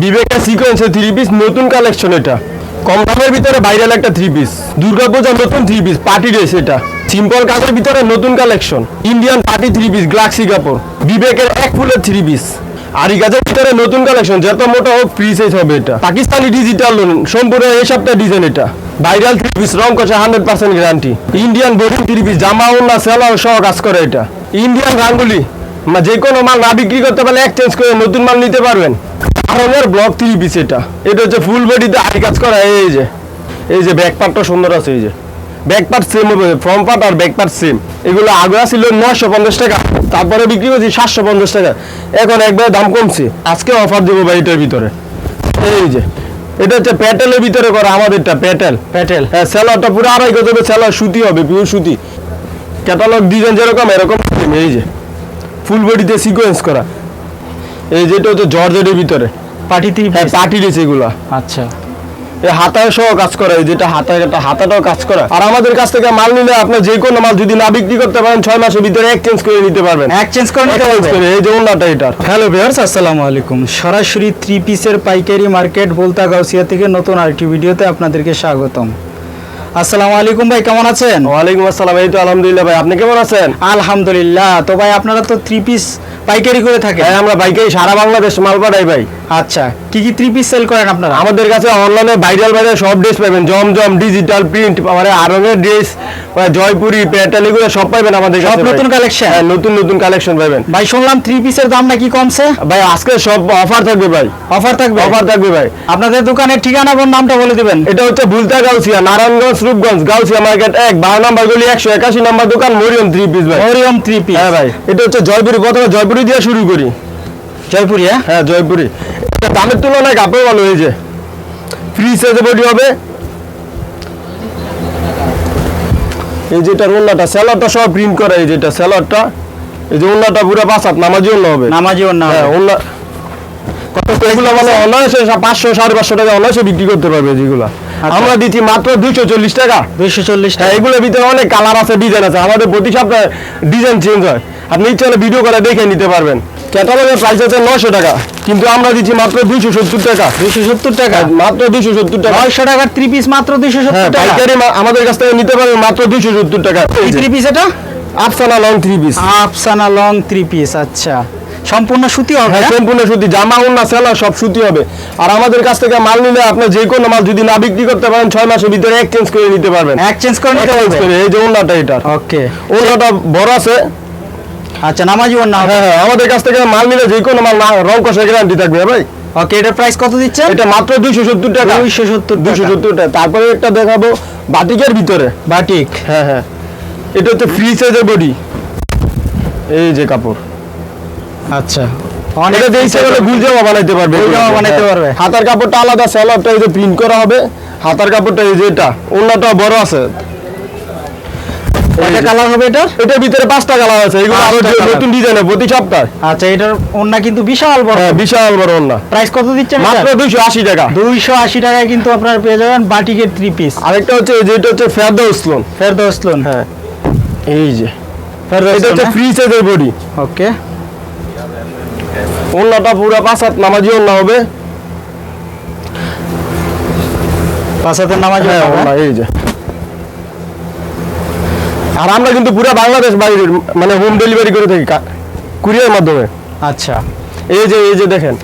বিবেকা সিকোয়েন্সের three piece নতুন collection এটা। কম দামের ভিতরে ভাইরাল একটা থ্রি পিস দুর্গাপূজার নতুন থ্রি পিস পার্টি ড্রেস এটা। সিম্পল কাজের ভিতরে নতুন collection Indian party three piece galaxy কাপড় বিবেকের এক ফুলের থ্রি পিস আরি কাজের ভিতরে নতুন কালেকশন যত মোটা হোক ফ্রি সাইজ হবে এটা। পাকিস্তানি ডিজিটাল লোন সম্পূর্ণ এই সপ্তাহে ডিজাইন এটা। ভাইরাল থ্রি পিস রং করছে hundred percent guarantee Indian boarding three piece জামা উন্না সেলাও সহ কাজ করে এটা। ইন্ডিয়ান গাঙ্গুলি যে কোনো মাল না বিক্রি করতে পারলে এক্সচেঞ্জ করে নতুন মাল নিতে পারবেন। আরঙের ব্লক থ্রি পিস এটা। এটা হচ্ছে ফুল বডিতে আই কাজ করা এই যে এই যে ব্যাক পার্টটা সুন্দর আছে এই যে। ব্যাক পার্ট সেম হবে ফ্রন্ট পার্ট আর ব্যাক পার্ট সেম এগুলো আগে ছিল নশো পঞ্চাশ টাকা তারপরে বিক্রি করছি সাতশো পঞ্চাশ টাকা। এখন একবার দাম কমছে। আজকে অফার দেবো ভাই এটার ভিতরে। এই যে এটা হচ্ছে প্যাটেলের ভিতরে করা আমাদেরটা প্যাটেল। প্যাটেল? হ্যাঁ স্যালাডটা পুরো আড়াই গজ হবে স্যালাড সুতি হবে পিওর সুতি। ক্যাটালগ ডিজাইন যেরকম এরকম এই যে। ফুল বডিতে সিকোয়েন্স করা। এই যেটা হচ্ছে জর্জেটের ভিতরে। পার্টি থ্রি হ্যাঁ পার্টি ড্রেস এগুলা আচ্ছা। এই হাতায় সহ কাজ করা এই যেটা হাতায় একটা হাতাটাও কাজ করা। আর আমাদের কাছ থেকে মাল নিলে আপনি যে কোনো মাল যদি না বিক্রি করতে পারেন ছয় মাসের ভিতরে এক্সচেঞ্জ করে নিতে পারবেন। এক্সচেঞ্জ করে নিতে Exchange পারবে করে, এই যে অন্যটা এটার হ্যালো ভিউয়ার্স আসসালামু আলাইকুম। সরাসরি থ্রি পিসের পাইকারি মার্কেট বলতা গাউসিয়া থেকে নতুন আরেকটি ভিডিওতে আপনাদেরকে স্বাগতম। আসসালামু আলাইকুম ভাই কেমন আছেন? ওয়ালাইকুম আসসালাম এই তো আলহামদুলিল্লাহ ভাই আপনি কেমন আছেন? আলহামদুলিল্লাহ তো ভাই আপনারা তো থ্রি পিস পাইকারি করে থাকেন? হ্যাঁ আমরা সারা বাংলাদেশ মাল পাঠাই ভাই। আচ্ছা কি কি থ্রি পিস সেল করেন আপনারা? আমাদের কাছে অনলাইনে ভাইরাল ভাইরাল সব ড্রেস পাবেন জমজম ডিজিটাল প্রিন্ট মানে আরঙের ড্রেস জয়পুরি প্যাটাল এগুলো সব পাবেন আমাদের সব কাছে। নতুন collection? হ্যাঁ নতুন নতুন কালেকশন পাবেন। ভাই শুনলাম থ্রি পিসের দাম নাকি কমছে? ভাই আজকে সব অফার থাকবে ভাই। অফার থাকবে? অফার থাকবে ভাই। আপনাদের দোকানের ঠিকানা এবং নামটা বলে দিবেন। এটা হচ্ছে ভুলতা গাউসিয়া নারায়ণগঞ্জ রূপগঞ্জ গাউসিয়া মার্কেট এক বারো নাম্বার গলি একশো একাশি নাম্বার দোকান মরিয়ম থ্রি পিস ভাই। মরিয়ম থ্রি পিস হ্যাঁ ভাই এটা হচ্ছে জয়পুরি প্রথমে জয়পুরি দিয়ে শুরু করি। জয়পুরি হ্যাঁ? হ্যাঁ জয়পুরি। এটা দামের তুলনায় কাপড় ভালো হয়েছে। ফ্রি সাইজে বডি হবে। এই যেটা রোল্লাটা স্যালাডটা সব প্রিন্ট করা এই যেটা স্যালাডটা এই যে ওন্নাটা পুরো পাঁচ হাত নামাজি অন্য হবে। নামাজি নাম হ্যাঁ ওন্না কত এগুলো মানে অনায়াসে পাঁচশো সাড়ে পাঁচশো টাকা অনায়াসে বিক্রি করতে পারবে যেগুলো। আমরা দিচ্ছি মাত্র দুইশো চল্লিশ টাকা। দুইশো চল্লিশ হ্যাঁ এগুলোর ভিতরে অনেক কালার আছে ডিজাইন আছে। আমাদের প্রতি সপ্তাহে ডিজাইন চেঞ্জ হয়। আপনি ইচ্ছে হলে ভিডিও করে দেখে নিতে পারবেন। ক্যাটালগের প্রাইস আছে নশো টাকা। কিন্তু আমরা দিচ্ছি মাত্র দুইশো সত্তর টাকা। দুইশো সত্তর টাকা? হ্যাঁ, মাত্র দুইশো সত্তর টাকা। নয়শো টাকার থ্রি পিস মাত্র দুইশো হ্যাঁ সত্তর টাকা আমাদের কাছ থেকে নিতে পারবেন মাত্র দুইশো সত্তর টাকা। থ্রি পিস এটা? Afsana long three piece Afsana long three piece আচ্ছা। সম্পূর্ণ সুতি হবে হ্যাঁ হ্যাঁ? সম্পূর্ণ সুতি জামা উন্না সেলা সব সুতি হবে। আর আমাদের কাছ থেকে মাল নিলে আপনি যে কোনো মাল যদি না বিক্রি করতে পারেন ছয় মাসের ভিতরে এক্সচেঞ্জ করে নিতে পারবেন। এক্সচেঞ্জ করে নিতে Exchange পারবে? করে, এই যে উন্নাটা এটা। ওকে উন্নাটা বড় আছে। আচ্ছা নামাজি ওর নাম হ্যাঁ হ্যাঁ আমাদের কাছ থেকে মাল নিলে যে কোনো মাল রং কষা গ্যারান্টি থাকবে হ্যাঁ ভাই? ওকে এটা প্রাইস কত দিচ্ছেন? এটা মাত্র দুইশো সত্তর টাকা। দুইশো সত্তর দুশো টাকা সত্তর টাকা। তারপরে একটা দেখাবো বাটিকের ভিতরে। বাটিক। হ্যাঁ হ্যাঁ। এটা হচ্ছে ফ্রি সাইজের বডি এই যে কাপড়। আচ্ছা। এটা দিয়ে ইচ্ছে করলে গুল জামা বানাইতে পারবে গুল জামা বানাইতে পারবে। হাতার কাপড়টা আলাদা স্যালাডটা এই যে প্রিন্ট করা হবে। হাতার কাপড়টা এই যে এটা অন্যটা বড় আছে। কয়টা কালার হবে এটার? এটার ভিতরে পাঁচটা কালার আছে এগুলো আরও পাঁচটা যে colour। নতুন ডিজাইনের প্রতি সপ্তাহে। আচ্ছা এটার ওন্না কিন্তু বিশাল বড়। হ্যাঁ বিশাল বড় অন্য প্রাইস কত দিচ্ছেন মাত্র দুইশো আশি টাকা। দুইশো আশি টাকায় কিন্তু আপনারা পেয়ে যাবেন বাটিকের থ্রি পিস আরেকটা হচ্ছে এই যে এটা হচ্ছে ফেরদা উসলন হ্যাঁ। এই যে। এটা ফেরদৌসলন হচ্ছে ফ্রি সাইজের বডি ওকে অন্যটা পুরো পাঁচ হাত নামাজি অন্য হবে। পাঁচ হাতের নামাজ হ্যাঁ এই যে। আর আমরা কিন্তু পুরো বাংলাদেশ বাইরে মানে হোম ডেলিভারি করে থাকি কুরিয়ার মাধ্যমে। আচ্ছা। এই যে এই যে দেখেন।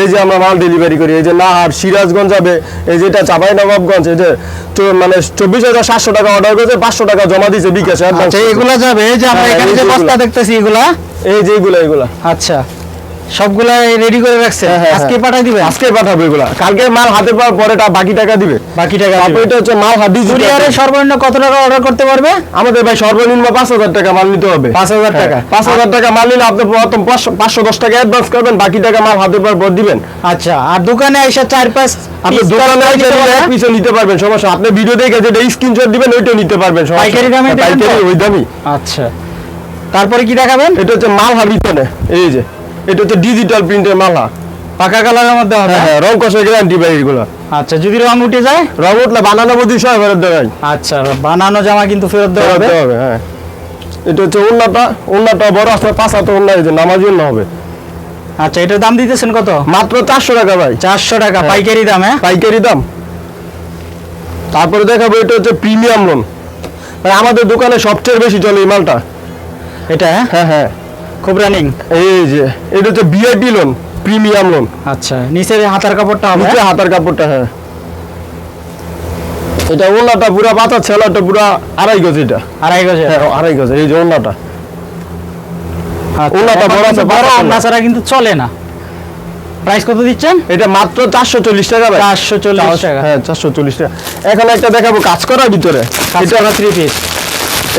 এই যে আমরা মাল ডেলিভারি করি এই যে নাহার সিরাজগঞ্জ যাবে এই যে এটা চাপাই নবাবগঞ্জ এই যে মানে চব্বিশ হাজার সাতশো টাকা অর্ডার করেছে পাঁচশো টাকা জমা দিয়েছে বিকাশে আচ্ছা এগুলা যাবে এই যে আমরা হ্যাঁ, এখানে যে। বস্তা দেখতেছি এগুলা? এই যে এগুলা এগুলা আচ্ছা। সবগুলা রেডি করে রাখছে। হ্যাঁ, হ্যাঁ, আজকে হ্যাঁ। পাঠাই দিবেন? আজকে পাঠাবো এগুলা। কালকে মাল হাতে পাওয়ার পরে বাকি টাকা দিবে। বাকি টাকা তারপর এটা হচ্ছে মাল হাত কুরিয়ারে সর্বনিম্ন কত টাকা অর্ডার করতে পারবে? আমাদের ভাই সর্বনিম্ন পাঁচ হাজার টাকা মাল নিতে হবে। পাঁচ হাজার টাকা। হ্যাঁ, পাঁচ হাজার টাকা মাল নিলে আপনি প্রথম পাঁচশো- পাঁচশো দশ টাকা অ্যাডভান্স করবেন বাকি টাকা মাল হাতে পাওয়ার পর দিবেন। আচ্ছা আর দোকানে এসে চার পাঁচ আপনি দোকানে এসে? এক নিতে পারবেন সমস্যা আপনি ভিডিও দেখে যেটা স্ক্রিনশট দিবেন ওইটা নিতে পারবেন পাইকারি দামে? পাইকারি ওই দামই। আচ্ছা। তারপরে কি দেখাবেন? এটা হচ্ছে মালহা ভিতরে এই যে এটা হচ্ছে ডিজিটাল প্রিন্টের মালা। পাকা কালারের মধ্যে হবে? হ্যাঁ হ্যাঁ রং কষে গ্যারান্টি ভাই এগুলো। আচ্ছা যদি রং উঠে যায়? রং উঠলে বানানো বুদ্ধি সব ফেরত দেবেন আচ্ছা বানানো জামা কিন্তু ফেরত দেওয়া হবে? হ্যাঁ। এটা হচ্ছে উন্নাটা উন্নাটা বড় আছে পাঁচ হাতে উন্না এই যে নামাজি উন্না হবে। আচ্ছা এটার দাম দিতেছেন কত? মাত্র চারশো টাকা ভাই। চারশো টাকা হ্যাঁ। পাইকারি দাম হ্যাঁ? পাইকারি দাম। তারপরে দেখাবো এটা হচ্ছে প্রিমিয়াম লোন আমাদের দোকানে সবচেয়ে বেশি চলে এই মালটা। এটা হ্যাঁ? হ্যাঁ হ্যাঁ। খুব রানিং এই যে এটা হচ্ছে লোন প্রিমিয়াম লোন আচ্ছা নিচের হাতার কাপড়টা হবে? নিচে হাতার কাপড়টা হ্যাঁ। এটা ওনাটা পুরা পাতা ছেলাটা পুরা আড়াই গজ এটা। আড়াই গজে হ্যাঁ আড়াই গজ এই যে ওনাটা ওনাটা বড় আছে, বড় ছাড়া কিন্তু চলে না। প্রাইস কত দিচ্ছেন? এটা মাত্র চারশো চল্লিশ টাকা ভাই। চারশো চল্লিশ টাকা। হ্যাঁ চারশো চল্লিশ টাকা। এখন একটা দেখাবো কাজ করার ভিতরে। এটা এটা থ্রি পিস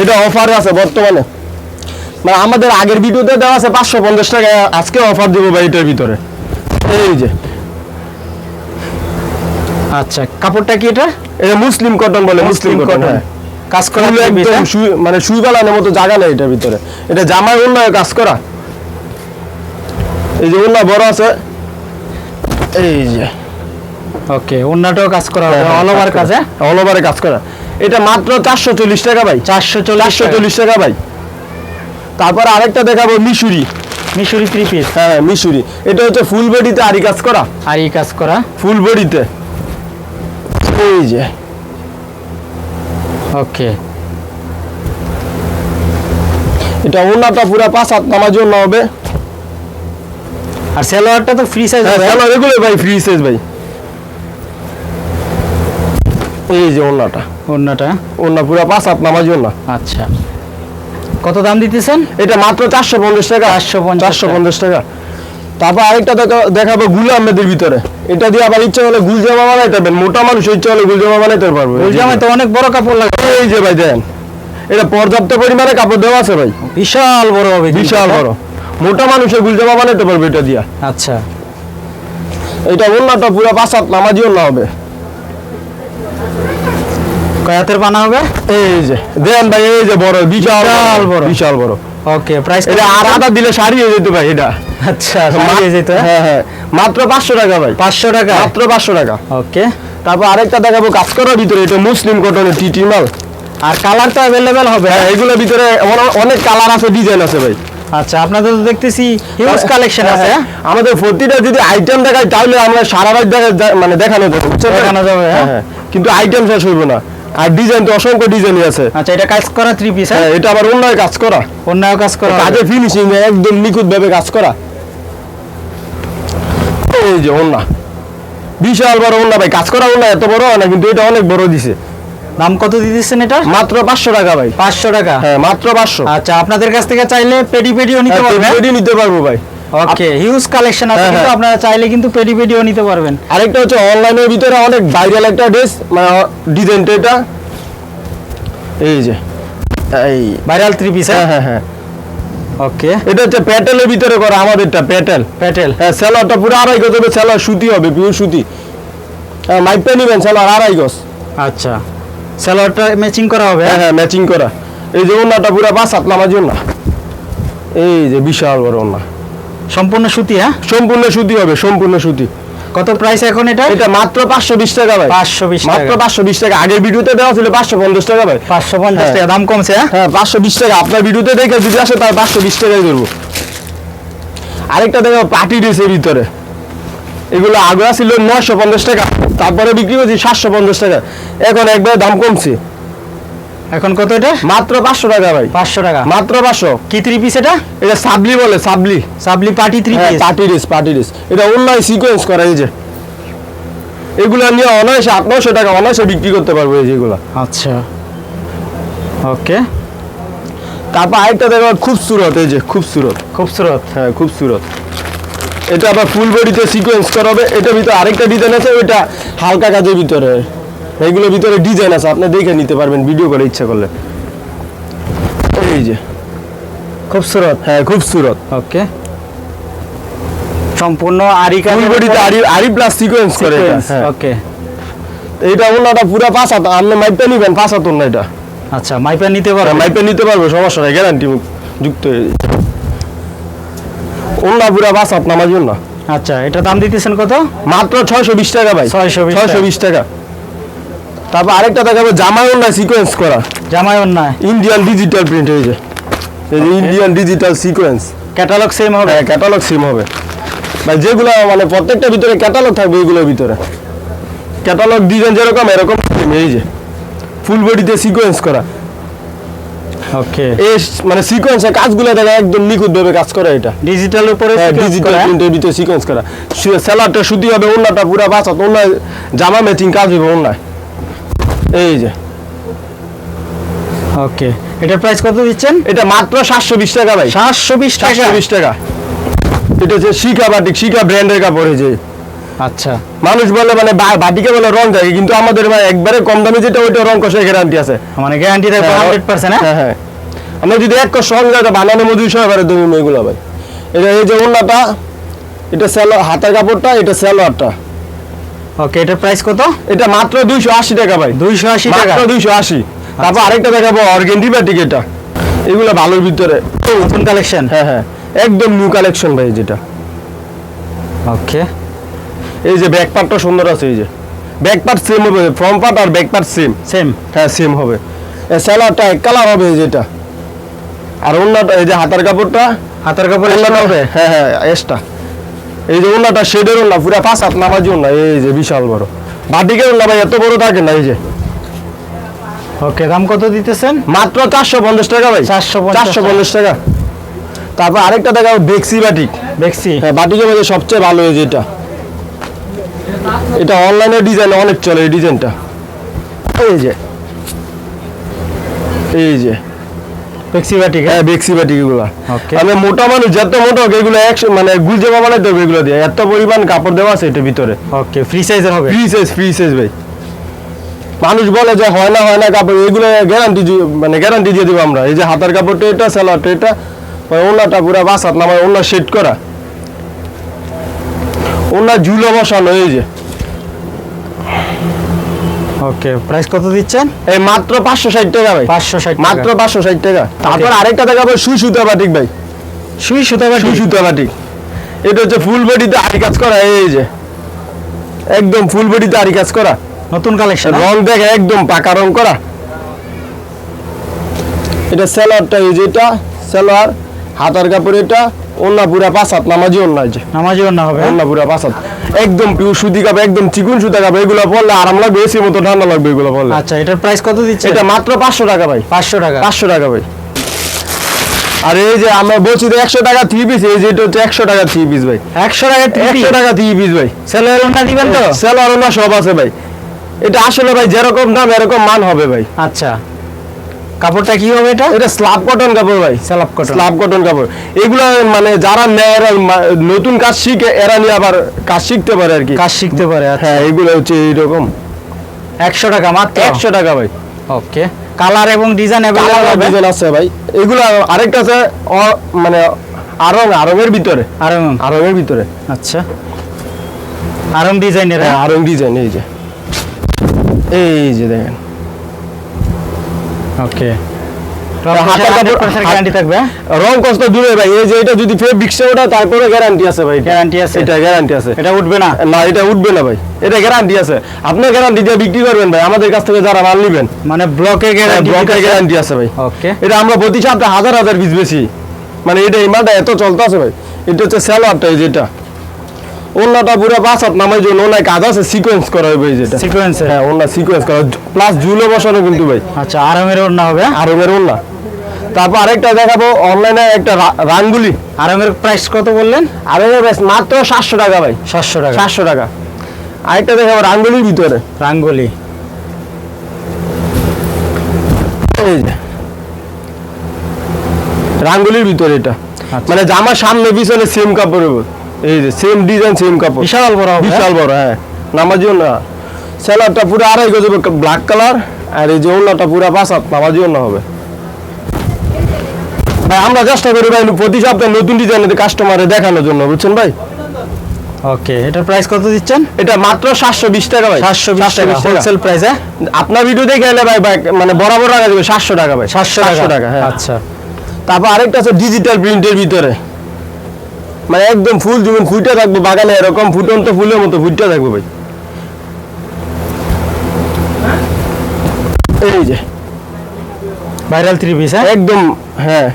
এটা অফারে আছে বর্তমানে। মানে আমাদের আগের ভিডিওতে দেওয়া আছে পাঁচশো পঞ্চাশ টাকা আজকে অফার দেবো ভাই এটার ভিতরে। এই যে। আচ্ছা কাপড়টা কি এটা? এটা মুসলিম কটন বলে মুসলিম কটন হ্যাঁ কাজ করা একদম হ্যাঁ? মানে সুই মতো জায়গা নেই এটার ভিতরে। এটা জামাই উন্নয় কাজ করা। এই যে উন্নয় বড় আছে। এই যে। ওকে অন্যটাও কাজ করা হ্যাঁ, অল ওভার কাজ হ্যাঁ? অল ওভারে কাজ করা। এটা মাত্র চারশো চল্লিশ টাকা ভাই। চারশো চল্লিশ টাকা ভাই। তারপর আরেকটা দেখাবো মিশুরি। মিশরি থ্রি পিস হ্যাঁ মিশুরি। এটা হচ্ছে ফুল বডিতে আরি কাজ করা? আর কাজ করা। ফুল বডিতে। এই যে। ওকে। এটা ওনাটা পুরা পাঁচ হাত নামার জন্য হবে। আর সেলোয়ারটা তো ফ্রি সাইজ হ্যাঁ হবে। চলো এগুলো ভাই ফ্রি সাইজ ভাই। এই যে ওনাটা অন্যটা ওনা পুরা পাঁচ হাত নামার জন্য। আচ্ছা। কত দাম দিতেছেন? এটা মাত্র চারশো পঞ্চাশ টাকা। 450 চারশো পঞ্চাশ টাকা। তারপর আরেকটা দেখা- দেখাবো গুল আহমেদের ভিতরে। এটা দিয়ে আবার ইচ্ছা হলে গুল জামা বানাইতে পারবেন। মোটা মানুষ ইচ্ছা হলে গুল জামা বানাইতে পারবে। জামায় তো অনেক বড় কাপড় লাগে। এই যে ভাই দেন। এটা পর্যাপ্ত পরিমাণে কাপড় দেওয়া আছে ভাই। বিশাল বড় হবে বিশাল বড়। মোটা মানুষের গুল জামা বানাইতে পারবে এটা দিয়া। আচ্ছা। এটা ওনাটা পুরো পাঁচ হাত নামাজি ওনা হবে। কয়াতের বানা হবে? এই যে দেন ভাই এই যে বড় বিশাল বড়। বিশাল বড়। ওকে প্রাইস এটা আর আদা দিলে সারিয়ে যেত ভাই এটা। আচ্ছা সারিয়ে যেত হ্যাঁ? হ্যাঁ হ্যাঁ। মাত্র পাঁচশো টাকা ভাই। পাঁচশো টাকা? মাত্র পাঁচশো টাকা। ওকে। তারপর আরেকটা দেখাবো কাজ করার ভিতরে এটা মুসলিম কটনের টিটি মাল। আর কালার তো অ্যাভেলেবেল হবে? হ্যাঁ এগুলোর ভিতরে অনেক কালার আছে ডিজাইন আছে ভাই। আচ্ছা আপনাদের তো দেখতেছি হিউজ কালেকশন আছে হ্যাঁ? আমাদের প্রতিটা যদি আইটেম দেখাই তাহলে আমরা সারা রাত দেখা মানে দেখানো যাবে। দেখানো যাবে, হ্যাঁ। হ্যাঁ কিন্তু আইটেম শেষ হইব না। আর ডিজাইন তো অসংখ্য ডিজাইনই আছে। আচ্ছা এটা কাজ করা থ্রি পিস হ্যাঁ? এটা আবার অন্য কাজ করা। অন্য কাজ করা কাজে ফিনিশিং একদম নিখুঁত ভাবে কাজ করা। এই যে অন্য। বিশাল বড় অন্য ভাই কাজ করা অন্য এত বড় হয় না কিন্তু এটা অনেক বড় দিছে। দাম কত দিতেছেন এটা? মাত্র পাঁচশো টাকা ভাই। পাঁচশো টাকা? হ্যাঁ মাত্র পাঁচশো। আচ্ছা আপনাদের কাছ থেকে চাইলে পেডি পেডিও নিতে হ্যাঁ, পারবেন। নিতে পারব ভাই। ওকে হিউজ কালেকশন আছে হ্যাঁ, কিন্তু হ্যাঁ। আপনারা চাইলে কিন্তু পেডি পেডিও নিতে পারবেন। আরেকটা হচ্ছে অনলাইনের ভিতরে অনেক ভাইরাল একটা ড্রেস মানে ডিজাইনটা এটা। এই যে এই। ভাইরাল থ্রি পিস হ্যাঁ? হ্যাঁ হ্যাঁ ওকে এটা হচ্ছে প্যাটেলের ভিতরে করা আমাদেরটা প্যাটেল প্যাটেল হ্যাঁ স্যালাডটা পুরো আড়াই গজ হবে স্যালাড সুতি হবে পিওর সুতি। হ্যাঁ মাইপটা নিবেন স্যালাড আড়াই গজ। আচ্ছা। সালোয়ারটা ম্যাচিং করা হবে হ্যাঁ? হ্যাঁ ম্যাচিং করা। এই যে ওনাটা পুরো পাঁচ সাত নামার জন্য এই যে বিশাল বড় ওনা সম্পূর্ণ সুতি হ্যাঁ? সম্পূর্ণ সুতি হবে সম্পূর্ণ সুতি। কত প্রাইস এখন এটা? এটা মাত্র পাঁচশো বিশ টাকা ভাই। পাঁচশো বিশ মাত্র টাকা। পাঁচশো বিশ টাকা। আগের ভিডিওতে দেওয়া ছিল পাঁচশো পঞ্চাশ টাকা ভাই। পাঁচশো পঞ্চাশ হ্যাঁ। টাকা দাম কমছে হ্যাঁ? হ্যাঁ পাঁচশো বিশ টাকা। আপনার ভিডিওতে দেখে যদি আসে পাঁচশো বিশ টাকাই করব আরেকটা দেখো পার্টি ড্রেসের ভিতরে। এগুলো আগে ছিল নশো পঞ্চাশ টাকা। তারপরে বিক্রি করছি সাতশো পঞ্চাশ টাকা। এখন একবার দাম কমছে। এখন কত এটা? মাত্র পাঁচশো টাকা ভাই। পাঁচশো টাকা। মাত্র পাঁচশো। কি থ্রি পিস এটা? এটা সাবলি বলে সাবলি। সাবলি party three piece party dress party dress এটা অন্যায় সিকোয়েন্স করা এই যে। এগুলো নিয়ে অনায়াসে আট নশো টাকা অনায়াসে বিক্রি করতে পারব এই যেগুলো। আচ্ছা। ওকে। তারপর আরেকটা দেখো খুব সুরত এই যে খুব সুরত। খুবসুরত হ্যাঁ খুব সুরত। এটা আবার ফুল বডিতে সিকোয়েন্স করা হবে। এটার ভিতরে আরেকটা ডিজাইন আছে ওইটা হালকা কাজের ভিতরে। এইগুলোর ভিতরে ডিজাইন আছে আপনি দেখে নিতে পারবেন ভিডিও করে ইচ্ছা করলে। এই যে খুবসুরত হ্যাঁ খুব সুরত। ওকে সম্পূর্ণ আরি বডিতে আরি আরি প্লাস সিকোয়েন্স করে এটা হ্যাঁ। ওকে এইটা ওনাটা পুরো পাঁচ হাত আপনি মাইপটা নিবেন পাঁচ হাত না এটা। আচ্ছা মাইপা নিতে হ্যাঁ, পারো মাইপে নিতে পারব সমস্যা নাই গ্যারান্টি যুক্ত ওনা পুরা পাঁচ হাত নামার জন্য। আচ্ছা এটা দাম দিতেছেন কত? মাত্র ছয়শো বিশ টাকা ভাই। 620 ছয়শো বিশ টাকা। তারপর আরেকটা দেখাবো জামা ওনা সিকোয়েন্স করা। জামাই অন্যায় ইন্ডিয়ান ডিজিটাল প্রিন্ট হয়েছে এই যে Indian digital sequence catalogue same হবে? হ্যাঁ ক্যাটালগ সেম হবে। ভাই যেগুলো মানে প্রত্যেকটা ভিতরে ক্যাটালগ থাকবে এগুলোর ভিতরে। ক্যাটালগ ডিজাইন যেরকম এরকম এই যে। ফুল বডিতে সিকোয়েন্স করা। ওকে এই মানে সিকোয়েন্সে কাজগুলো দেখা একদম নিখুঁত ভাবে কাজ করে এটা। ডিজিটাল উপরে ডিজিটাল প্রিন্টের ভিতরে সিকোয়েন্স করা। স্যালাডটা সুতি হবে ওন্নাটা পুরা বাঁচাত ওন্না জামা ম্যাচিং কাজ হবে ওন্নায় এই যে। ওকে এটার প্রাইস কত দিচ্ছেন? এটা মাত্র সাতশো বিশ টাকা ভাই। সাতশো বিশ টাকা? বিশ টাকা। এটা হচ্ছে শিকা বাটিক শিকা ব্র্যান্ডের কাপড় যে। আচ্ছা। মানুষ বলে মানে বাটিকে বলে রং থাকে কিন্তু আমাদের ভাই একবারে কম দামে যেটা ওইটা রং কষে গ্যারান্টি আছে। মানে গ্যারান্টি থাকবে হান্ড্রেড পার্সেন্ট হ্যাঁ? হ্যাঁ আমরা যদি এক কষ সঙ্গে বানানো মজুরি সহকারে তুমি এগুলো ভাই। এটা এই যে ওন্নাটা এটা স্যালো হাতের কাপড়টা এটা স্যালোয়ারটা ওকে এটার প্রাইস কত? এটা মাত্র দুইশো আশি টাকা ভাই। দুইশো আশি টাকা? মাত্র দুইশো আশি। তারপর আরেকটা দেখাবো অর্গেন্ডি বাটিক এটা এগুলো ভালোর ভিতরে। নতুন কালেকশন হ্যাঁ হ্যাঁ। একদম নিউ কালেকশন ভাই যেটা। ওকে এই যে ব্যাক পার্টটা সুন্দর আছে এই যে। ব্যাক পার্ট সেম হবে ফ্রন্ট পার্ট আর ব্যাক পার্ট সেম সেম হ্যাঁ সেম হবে। স্যালাডটা এক কালার হবে যেটা। আর অন্যটা এই যে হাতার কাপড়টা। হাতের কাপড় হবে হ্যাঁ হ্যাঁ এক্সট্রা এই যে অন্যটা শেডের অন্য পুরা পাঁচ হাত নামাজি অন্য এই যে বিশাল বড়। বাটিকের অন্য ভাই এত বড় থাকে না এই যে। ওকে দাম কত দিতেছেন? মাত্র চারশো পঞ্চাশ টাকা ভাই। 450 চারশো পঞ্চাশ টাকা। তারপর আরেকটা দেখাবো বেক্সি বাটিক। দেখছি হ্যাঁ বাটিকের মধ্যে সবচেয়ে ভালো যে এটা। এটা অনলাইনে ডিজাইন অনেক চলে এই ডিজাইনটা। এই যে। এই যে। পেক্সি বাটিক হ্যাঁ বেক্সি এগুলো আমি মোটা মানুষ যত মোটা হোক এগুলো একশো মানে গুলজামা বানাইতে হবে এগুলো দিয়ে। এত পরিমাণ কাপড় দেওয়া আছে ভিতরে। ওকে ফ্রি সাইজের হবে? ফ্রি সাইজ ফ্রি সাইজ ভাই। মানুষ বলে যে হয় না হয় না কাপড় এগুলো গ্যারান্টি মানে গ্যারান্টি দিয়ে দিব আমরা। এই যে হাতার কাপড়টা এটা স্যালাডটা এটা ওনাটা পুরো বাসাত না ওনা সেট করা। ওনা ঝুলো বসানো এই যে। ওকে প্রাইস কত দিচ্ছেন? এই মাত্র পাঁচশো ষাট টাকা ভাই। পাঁচশো ষাট মাত্র পাঁচশো ষাট টাকা। তারপর আরেকটা দেখাবো সুই সুতা বাটিক ভাই। সুই সুতা বাটি সুই সুতা বাটিক এটা হচ্ছে ফুল বডিতে আরি কাজ করা এই যে। একদম ফুল বডিতে আরি কাজ করা। নতুন কালেকশন রং দেখে একদম পাকা রং করা। এটা সেলোয়ারটা এই যে এটা সেলোয়ার হাতার কাপড় এটা ওন্না পুরা পাঁচ হাত নামাজি এই যে। নামাজি না হবে ওন্না পুরা পাঁচ হাত। একদম পিউ সুতি কাপড় একদম চিকুন সুতা কাপড় এগুলো পরলে আরাম লাগবে এসি মতো ঠান্ডা লাগবে এগুলো পরলে। আচ্ছা এটার প্রাইস কত দিচ্ছে? এটা মাত্র পাঁচশো টাকা ভাই। পাঁচশো টাকা। পাঁচশো টাকা ভাই। আর এই যে আমরা বলছি যে একশো টাকা থ্রি পিস এই যে এটা হচ্ছে একশো টাকা থ্রি পিস ভাই। একশো টাকা একশো টাকা থ্রি পিস ভাই। সেলের ওনা দিবেন তো? সেলার না সব আছে ভাই। এটা আসলে ভাই যেরকম দাম এরকম মান হবে ভাই। আচ্ছা। কাপড়টা কি হবে এটা? এটা স্লাব কটন কাপড় ভাই। স্যালাপ কটন স্লাব কটন কাপড়। এগুলো মানে যারা নেয় নতুন কাজ শিখে এরা নিয়ে আবার কাজ শিখতে পারে আর কি। কাজ শিখতে পারে আচ্ছা। হ্যাঁ এগুলো হচ্ছে এইরকম। একশো টাকা মাত্র? একশো টাকা ভাই। ওকে। কালার এবং ডিজাইন অ্যাভেলেবল ডিজাইন আছে ভাই। এগুলো আরেকটা আছে মানে আরং আরঙের ভিতরে। আরং। আরঙের ভিতরে। আচ্ছা। আরং ডিজাইনের হ্যাঁ? আরং ডিজাইন এই যে। এই যে দেখেন। ওকে হাতের কাপড়- গ্যারান্টি থাকবে? রং কষ্ট দূরে ভাই এই যে এটা যদি ফের বিক্সে তারপরে গ্যারান্টি আছে ভাই। গ্যারান্টি আছে। এটা গ্যারান্টি আছে। এটা উঠবে না। না এটা উঠবে না ভাই। এটা গ্যারান্টি আছে। আপনি গ্যারান্টি দিয়ে বিক্রি করবেন ভাই। আমাদের কাছ থেকে যারা মাল নেবেন। মানে ব্লকে গ্যারান্টি গ্যারান্টি আছে ভাই। ওকে এটা আমরা প্রতি সপ্তাহে হাজার হাজার পিস বেশি মানে এটা এই মালটা এত চলতে আছে ভাই। এটা হচ্ছে স্যালোয়ারটা এই যেটা। অন্যটা পুরো পাঁচ হাত নামাই জন্য অনেক কাজ আছে সিকোয়েন্স করা হবে যেটা। সিকোয়েন্সে হ্যাঁ অন্য সিকোয়েন্স করা প্লাস ঝুলে বসানো কিন্তু ভাই। আচ্ছা আরামের ওড়না হবে আরঙের অন্য তারপর আরেকটা দেখাবো অনলাইনে একটা রাঙ্গুলি। আরামের প্রাইস কত বললেন? আরঙের বেশ মাত্র সাতশো টাকা ভাই। সাতশো টাকা। সাতশো টাকা। আরেকটা দেখাবো রাঙ্গুলির ভিতরে। রাঙ্গলি। রাঙ্গুলির ভিতরে এটা। আচ্ছা। মানে জামার সামনে পিছনে সেম কাপড় হবে। এই যে সেম ডিজাইন সেম কাপড়। বিশাল বড় হবে বিশাল বড় হ্যাঁ। নামাজিও না সেলারটা পুরো আড়াই গজ ব্ল্যাক কালার আর এই যে ওনাটা পুরো হাত নামাজিও না হবে। ভাই আমরা চেষ্টা করি ভাই প্রতি সপ্তাহে নতুন ডিজাইনের কাস্টমারে দেখানোর জন্য বুঝছেন ভাই? ওকে এটার প্রাইস কত দিচ্ছেন? এটা মাত্র সাতশো বিশ টাকা ভাই। সাতশো বিশ টাকা হোলসেল প্রাইস হ্যাঁ? আপনার ভিডিও দেখে এলে ভাই মানে বরাবর রাখা যাবে সাতশো টাকা ভাই। সাতশো টাকা হ্যাঁ। আচ্ছা। তারপর আরেকটা আছে ডিজিটাল প্রিন্টের ভিতরে। মানে একদম ফুল যেমন ফুটে থাকবে বাগানে এরকম ফুটন্ত ফুলের মতো ফুটতে থাকবে ভাই। এই যে। ভাইরাল থ্রি পিস হ্যাঁ? একদম হ্যাঁ।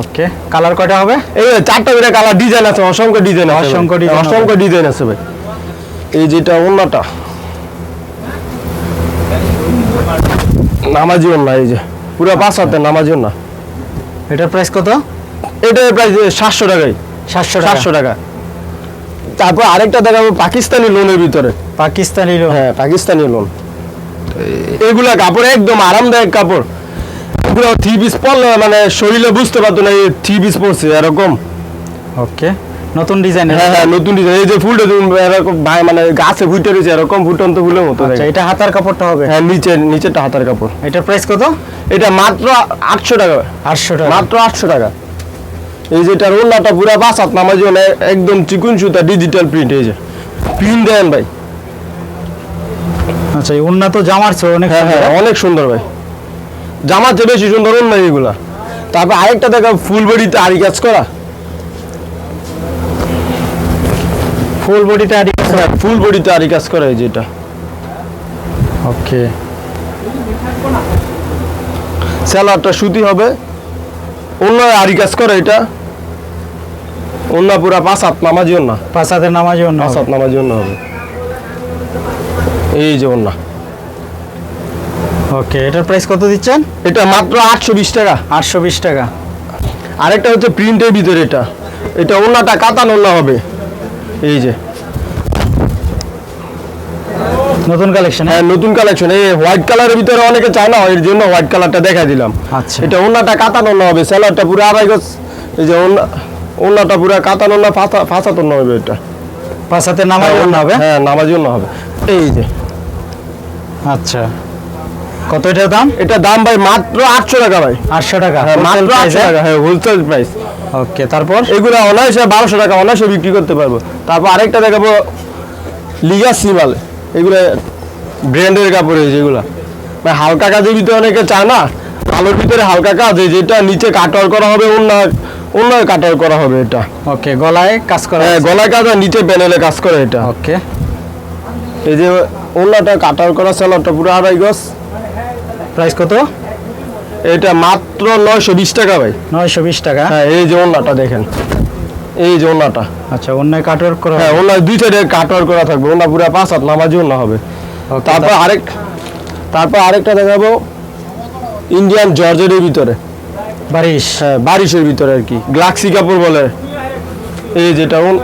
ওকে কালার কয়টা হবে? এই চারটা করে কালার ডিজাইন আছে অসংখ্য ডিজাইন আছে অসংখ্য হবে। অসংখ্য ডিজাইন আছে ভাই। এই যেটা অন্যটা নামাজি অন্য এই যে। পুরো পাঁচ হাতে নামাজি অন্য এটার প্রাইস কত? এটা প্রাইস সাতশো টাকাই সাতশো সাতশো টাকা। তারপর আরেকটা দেখাবো পাকিস্তানি লোনের ভিতরে। পাকিস্তানি লো- হ্যাঁ পাকিস্তানি লোন। এগুলা কাপড় একদম আরামদায়ক কাপড়। এগুলো থ্রি পিস পরলে মানে শরীরে বুঝতে পারতো না এই থ্রি পিস পরছে এরকম। ওকে নতুন ডিজাইন হ্যাঁ হ্যাঁ নতুন ডিজাইন এই যে ফুলটা তুমি এরকম ভাই- মানে গাছে ফুটে রয়েছে এরকম ফুটন্ত ফুলের মতো আচ্ছা এটা হাতার কাপড়টা হবে? হ্যাঁ নিচে নিচেটা হাতার কাপড়। এটার প্রাইস কত? এটা মাত্র আটশো টাকা। আটশো টাকা। মাত্র আটশো টাকা। এই যেটা রোলাটা পুরা বাস হাত নামার জন্য একদম চিকুন সুতা ডিজিটাল প্রিন্ট এই যে। প্রিন্ট দেন ভাই। আচ্ছা এই উন্নত জামার চেয়ে অনেক হ্যাঁ হ্যাঁ। অনেক সুন্দর ভাই। জামার চেয়ে বেশি সুন্দর অন্য এগুলা। তারপর আরেকটা দেখা ফুল বডিতে আরি কাজ করা। ফুল বডিটা আদি হ্যাঁ ফুল বডিতে আরি কাজ করা এই যেটা ওকে। স্যালাডটা সুতি হবে। অন্য আরি কাজ করে এটা। অন্য পুরা পাঁচ হাত নামাজি অন্য পাঁচ হাতের নামাজ অন্য পাঁচ হাত নামাজি অন্য হবে। এই যে অন্য ওকে এটার প্রাইস কত দিচ্ছেন? এটা মাত্র আটশো বিশ টাকা। আটশো বিশ টাকা। আরেকটা হচ্ছে প্রিন্টের ভিতরে এটা। এটা অন্যটা কাতান অন্য হবে। এই যে। নতুন কালেকশন হ্যাঁ নতুন কালেকশন এই হোয়াইট কালারের ভিতরে অনেকে চায় না এর জন্য হোয়াইট কালারটা দেখা দিলাম। আচ্ছা। এটা অন্যটা কাতান অন্য হবে স্যালাডটা পুরো আড়াই গজ এই যে অন্যটা পুরো কাতান অন্য ফাঁসা ফাঁসাত অন্য হবে এটা। পাঁচ হাতের নামাজ অন্য হবে? হ্যাঁ নামাজি অন্য হবে। এই যে। আচ্ছা। কত এটার দাম? এটা দাম ভাই মাত্র আটশো টাকা ভাই। আটশো টাকা। হ্যাঁ মাত্র আটশো টাকা হ্যাঁ হোলসেল প্রাইস ওকে তারপর? এগুলো অনায়াসে বারোশো টাকা অনায়াসে বিক্রি করতে পারব। তারপর আরেকটা দেখাবো লিগা সিমাল এগুলো ব্র্যান্ডের কাপড় এই যেগুলো মানে হালকা কাজের ভিতরে অনেকে চায় না আলোর ভিতরে হালকা কাজ যেটা নিচে কাটার করা হবে অন্য অন্য কাটার করা হবে এটা। ওকে গলায় কাজ করা হ্যাঁ গলায় কাজ আর নিচে প্যানেলে কাজ করে এটা। ওকে এই যে অন্যটা কাটার করা স্যালাডটা পুরো আড়াই গজ। প্রাইস কত? এটা মাত্র নয়শো বিশ টাকা ভাই। নয়শো বিশ টাকা। হ্যাঁ এই যে অন্যটা দেখেন। এই যে অন্যটা আচ্ছা অন্য কাটর করা হ্যাঁ ওনার দুই সাইডে কাটার করা থাকবে। ওনার পুরো পাঁচ হাত নামাজি অন্য হবে। তারপর আরেক তারপর আরেকটা দেখাবো ইন্ডিয়ান জর্জের ভিতরে। বারিশ। হ্যাঁ বারিশের ভিতরে আর কি। গ্লাক্সি কাপড় বলে। এই যেটা ওন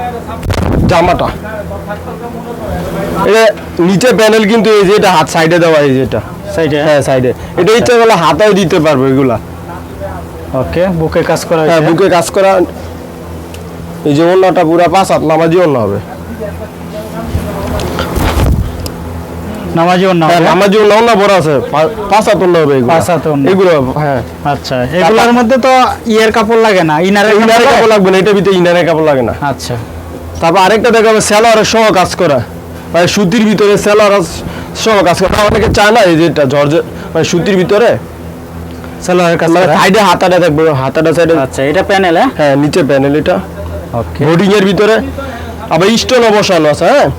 জামাটা। এটা নিচে প্যানেল কিন্তু এই যে এটা হাত সাইডে দেওয়া এই যেটা সাইডে হ্যাঁ সাইডে এটা ইচ্ছা করলে হাতেও দিতে পারব এগুলা। ওকে বুকে কাজ করা হ্যাঁ বুকে কাজ করা এই যে অন্যটা পুরা পাঁচ হাত নামাজি অন্য হবে। নামাজি অন্য হ্যাঁ নামাজি অন্য অন্য বড় আছে। পাঁচ হাত অন্য হবে পাঁচ হাত অন্য। এগুলো হ্যাঁ। আচ্ছা এগুলোর মধ্যে তো ইয়ের কাপড় লাগে না ইনারের ইনারে কাপড় কাপড় লাগবে না এটার ভিতরে ইনারে কাপড় লাগে না। আচ্ছা। তারপর আরেকটা দেখাবো সহ কাজ করা। মানে সুতির ভিতরে স্যালোয়ার সহ কাজ করা। অনেকে চায় না এই যেটা জর্জের মানে সুতির ভিতরে? সালোয়ারের কাজ মানে সাইডে হাতাটা দেখব হাতাটা সাইডে আচ্ছা এটা প্যানেল হ্যাঁ নিচে প্যানেল এটা। ওকে হোর্ডিং এর ভিতরে আবার স্টোনও বসানো আছে হ্যাঁ?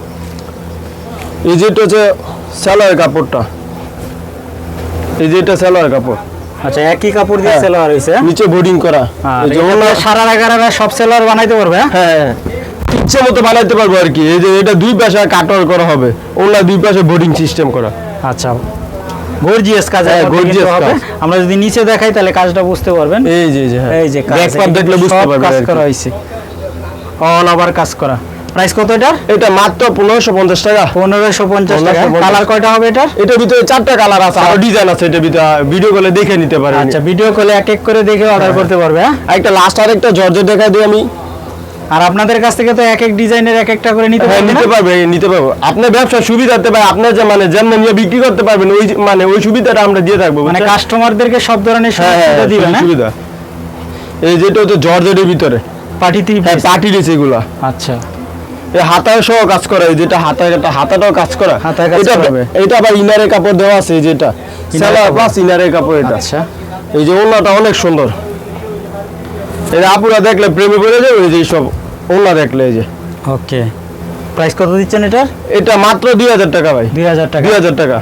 এই যেটা হচ্ছে স্যালোয়ার কাপড়টা। এই যে এটা স্যালোয়ার কাপড়। আচ্ছা একই কাপড় দিয়ে হ্যাঁ। সেলোয়ার হয়েছে? নিচে বোর্ডিং করা। এই যে ওনা- সারা রাগারা সব সেলোয়ার বানাইতে পারবে হ্যাঁ? হ্যাঁ হ্যাঁ। ইচ্ছে মতো বানাইতে পারব আর কি। এই যে এটা দুই পাশে কাটার করা হবে। ওনা দুই পাশে বোর্ডিং সিস্টেম করা। আচ্ছা গর্জিয়াস কাজ হ্যাঁ, হবে। কাজ। আমরা যদি নিচে দেখাই তাহলে কাজটা বুঝতে পারবেন। এই যে এই যে হ্যাঁ। এই যে কাজ ব্যাক পার্ট দেখলে বুঝতে পারবেন কাজ করা হয়েছে। অল ওভার কাজ করা। প্রাইস কত এটার? এটা মাত্র পনেরোশো পঞ্চাশ টাকা। পনেরোশো পঞ্চাশ টাকা। কালার কয়টা হবে এটার? এটার ভিতরে চারটা কালার আছে আরও ডিজাইন আছে এটার ভিতরে ভিডিও কলে দেখে নিতে পারেন। আচ্ছা ভিডিও কলে এক এক করে দেখে অর্ডার করতে পারবে হ্যাঁ? একটা লাস্ট আরেকটা জর্জের দেখাই দিই আমি। আর আপনাদের কাছ থেকে তো এক এক ডিজাইনের এক একটা করে নিতে হ্যাঁ পারবেন নিতে পারবে নিতে পারব। আপনার ব্যবসার সুবিধাতে পারে আপনার যে মানে যেমন নিয়ে বিক্রি করতে পারবেন ওই মানে ওই সুবিধাটা আমরা দিয়ে থাকব মানে কাস্টমারদেরকে সব ধরনের হ্যাঁ হ্যাঁ সুবিধা দিবেন হ্যাঁ সুবিধা। এই যেটা হচ্ছে জর্জের ভিতরে। পার্টি থ্রি হ্যাঁ পার্টি রয়েছে এগুলা। আচ্ছা। এই হাতায় সহ কাজ করা এই যেটা হাতায় একটা হাতাটাও কাজ করা। হাতায় কাজ এটা করা। এটা আবার ইনারের কাপড় দেওয়া আছে এই যেটা। কাপড়। প্লাস ইনারের কাপড় এটা। আচ্ছা। এই যে ওনাটা অনেক সুন্দর। এটা আপুরা দেখলে প্রেমে পড়ে যাবে এই যে সব ওনা দেখলে এই যে। ওকে। প্রাইস কত দিচ্ছেন এটার? এটা মাত্র দুই হাজার টাকা ভাই। দুই হাজার টাকা। দুই হাজার টাকা।